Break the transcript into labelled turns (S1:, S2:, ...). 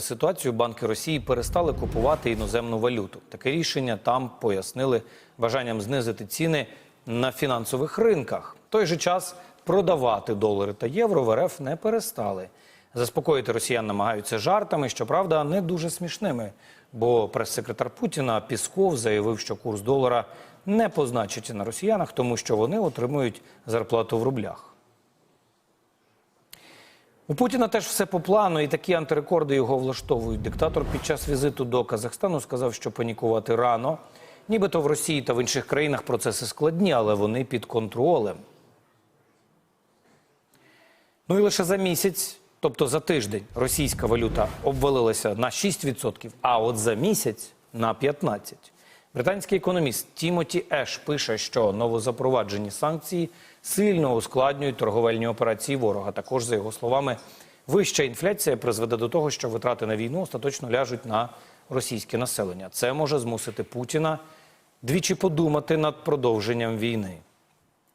S1: ситуацію банки Росії перестали купувати іноземну валюту. Таке рішення там пояснили бажанням знизити ціни на фінансових ринках. В той же час продавати долари та євро в РФ не перестали. Заспокоїти росіян намагаються жартами, щоправда, не дуже смішними. Бо прес-секретар Путіна Пісков заявив, що курс долара не позначиться на росіянах, тому що вони отримують зарплату в рублях. У Путіна теж все по плану, і такі антирекорди його влаштовують. Диктатор під час візиту до Казахстану сказав, що панікувати рано. Нібито в Росії та в інших країнах процеси складні, але вони під контролем. Ну і лише за місяць, тобто за тиждень, російська валюта обвалилася на 6%, а от за місяць на 15%. Британський економіст Тімоті Еш пише, що новозапроваджені санкції сильно ускладнюють торговельні операції ворога. Також, за його словами, вища інфляція призведе до того, що витрати на війну остаточно ляжуть на російське населення. Це може змусити Путіна двічі подумати над продовженням війни.